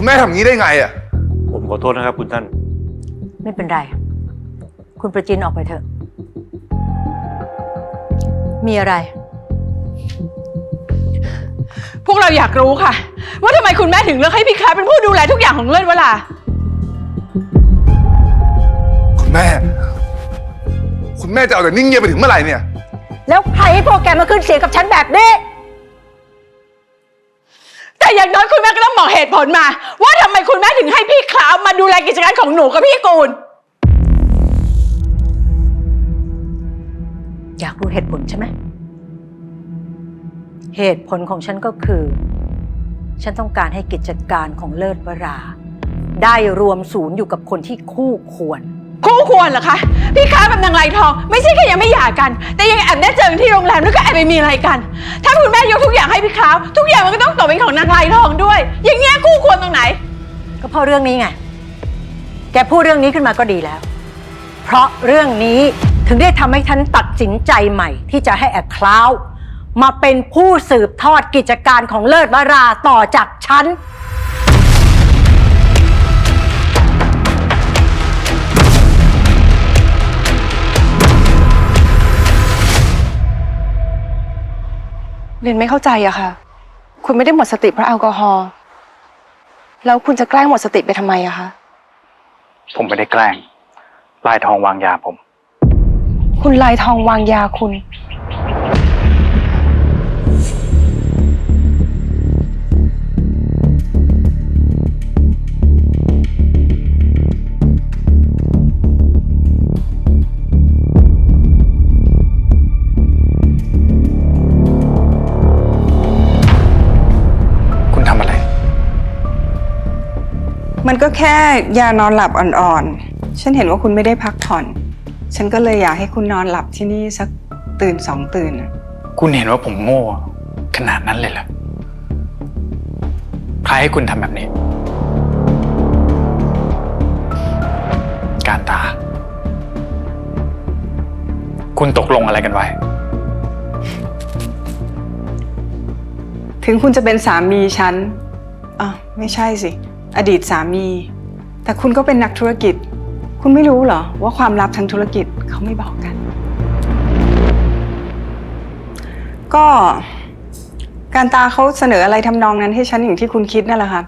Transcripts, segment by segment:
คุณแม่ทำอย่างนี้ได้ไงอะ ผมขอโทษนะครับ คุณท่าน ไม่เป็นไร คุณประจินออกไปเถอะ มีอะไร พวกเราอยากรู้ค่ะ ว่าทำไมคุณแม่ถึงเลือกให้พี่ค้าเป็นผู้ดูแลทุกอย่างของเลิศวลา คุณแม่ คุณแม่จะเอาแต่นิ่งเงียบไปถึงเมื่อไหร่เนี่ย แล้วใครให้พวกแกมาขึ้นเสียงกับฉันแบบนี้ แต่อย่างน้อยคุณแม่ก็ต้องบอกเหตุผลมา ว่าทำไมคุณแม่ถึงให้พี่คลาวมาดูแลกิจการของหนูกับพี่กูล อยากรู้เหตุผลใช่ไหม เหตุผลของฉันก็คือ ฉันต้องการให้กิจการของเลิศวรา ได้รวมศูนย์อยู่กับคนที่คู่ควร คู่ควรเหรอคะ พี่ค้าแบบนางไรทอง ไม่ใช่แค่ยังไม่หย่ากัน แต่ยังแอบได้เจอกันที่โรงแรมแล้วก็แอบไปมีอะไรกัน ถ้าคุณแม่ยกทุกอย่างให้พี่ค้าทุกอย่างมันก็ต้องตกเป็นของนางไรทองด้วย อย่างเงี้ยคู่ควรตรงไหน ก็เพราะเรื่องนี้ไง แกพูดเรื่องนี้ขึ้นมาก็ดีแล้ว เพราะเรื่องนี้ถึงได้ทำให้ฉันตัดสินใจใหม่ ที่จะให้แอดคลาว มาเป็นผู้สืบทอดกิจการของเลิศวราต่อจากฉัน เรียนไม่เข้าใจอะค่ะ คุณไม่ได้หมดสติเพราะแอลกอฮอล์ แล้วคุณจะแกล้งหมดสติไปทำไมอะคะ ผมไม่ได้แกล้งลายทองวางยาผม คุณลายทองวางยาคุณคุณ มันก็แค่ยานอนหลับอ่อนๆ ฉันเห็นว่าคุณไม่ได้พักผ่อน ฉันก็เลยอยากให้คุณนอนหลับที่นี่สักตื่นสองตื่นน่ะคุณเห็นว่าผมโง่ขนาดนั้นเลยเหรอใครให้คุณทำแบบนี้ การตา คุณตกลงอะไรกันไว้ ถึงคุณจะเป็นสามีฉันอะไม่ใช่สิ อดีตสามี แต่คุณก็เป็นนักธุรกิจ คุณไม่รู้เหรอ ว่าความลับทางธุรกิจเขาไม่บอกกัน ก็การตาเขาเสนออะไรทำนองนั้นให้ฉันอย่างที่คุณคิดนั่นแหละค่ะ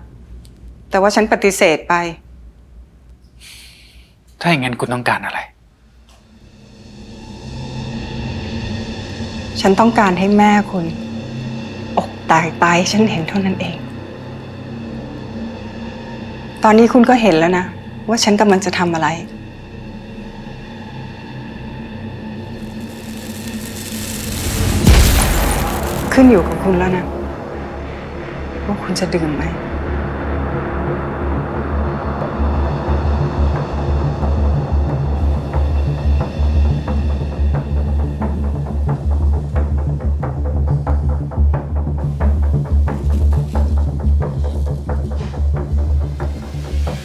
แต่ว่าฉันปฏิเสธไป ถ้าอย่างนั้นคุณต้องการอะไร ฉันต้องการให้แม่คุณ อกแตกตายให้ฉันเห็นเท่านั้นเอง ตอนนี้คุณก็เห็นแล้วนะ ว่าฉันกำลังจะทำอะไร ขึ้นอยู่กับคุณแล้วนะ ว่าคุณจะดื่มไหม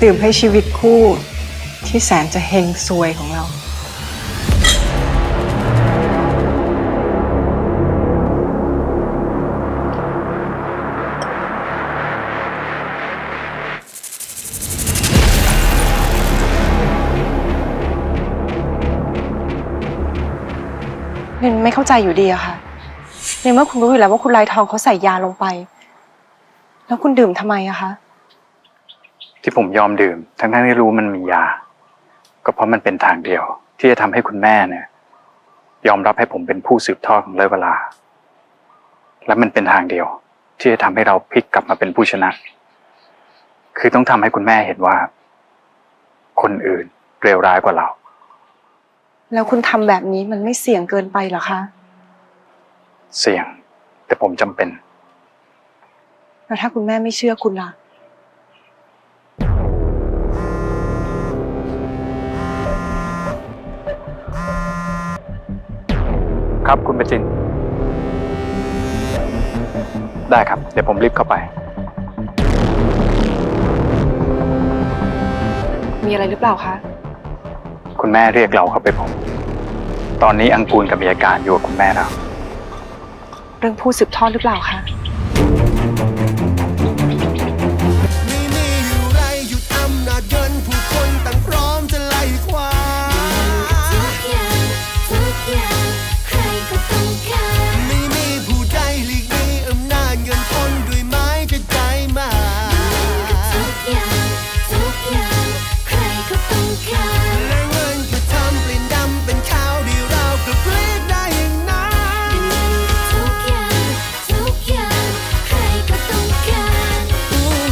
ดื่มให้ชีวิตคู่ที่แสนจะเฮงซวยของเราเรนไม่เข้าใจอยู่ดีอะค่ะ ในเมื่อคุณรู้อยู่แล้วว่าคุณลายทองเขาใส่ยาลงไป แล้วคุณดื่มทำไมอะคะ ที่ผมยอมดื่ม ทั้งๆที่รู้มันมียา ก็เพราะมันเป็นทางเดียว ที่จะทำให้คุณแม่เนี่ย ยอมรับให้ผมเป็นผู้สืบทอดของเลอเวลา และมันเป็นทางเดียว ที่จะทำให้เราพลิกกลับมาเป็นผู้ชนะ คือต้องทำให้คุณแม่เห็นว่า คนอื่นเร็วร้ายกว่าเรา แล้วคุณทำแบบนี้มันไม่เสี่ยงเกินไปเหรอคะ เสี่ยง แต่ผมจำเป็นแล้วถ้าคุณแม่ไม่เชื่อคุณล่ะ ครับคุณประจิน ได้ครับ เดี๋ยวผมรีบเข้าไป มีอะไรหรือเปล่าคะ คุณแม่เรียกเราเข้าไปพบตอนนี้อังกูลกับมีอาการอยู่กับคุณแม่แล้ว เรื่องผู้สืบทอดหรือเปล่าคะ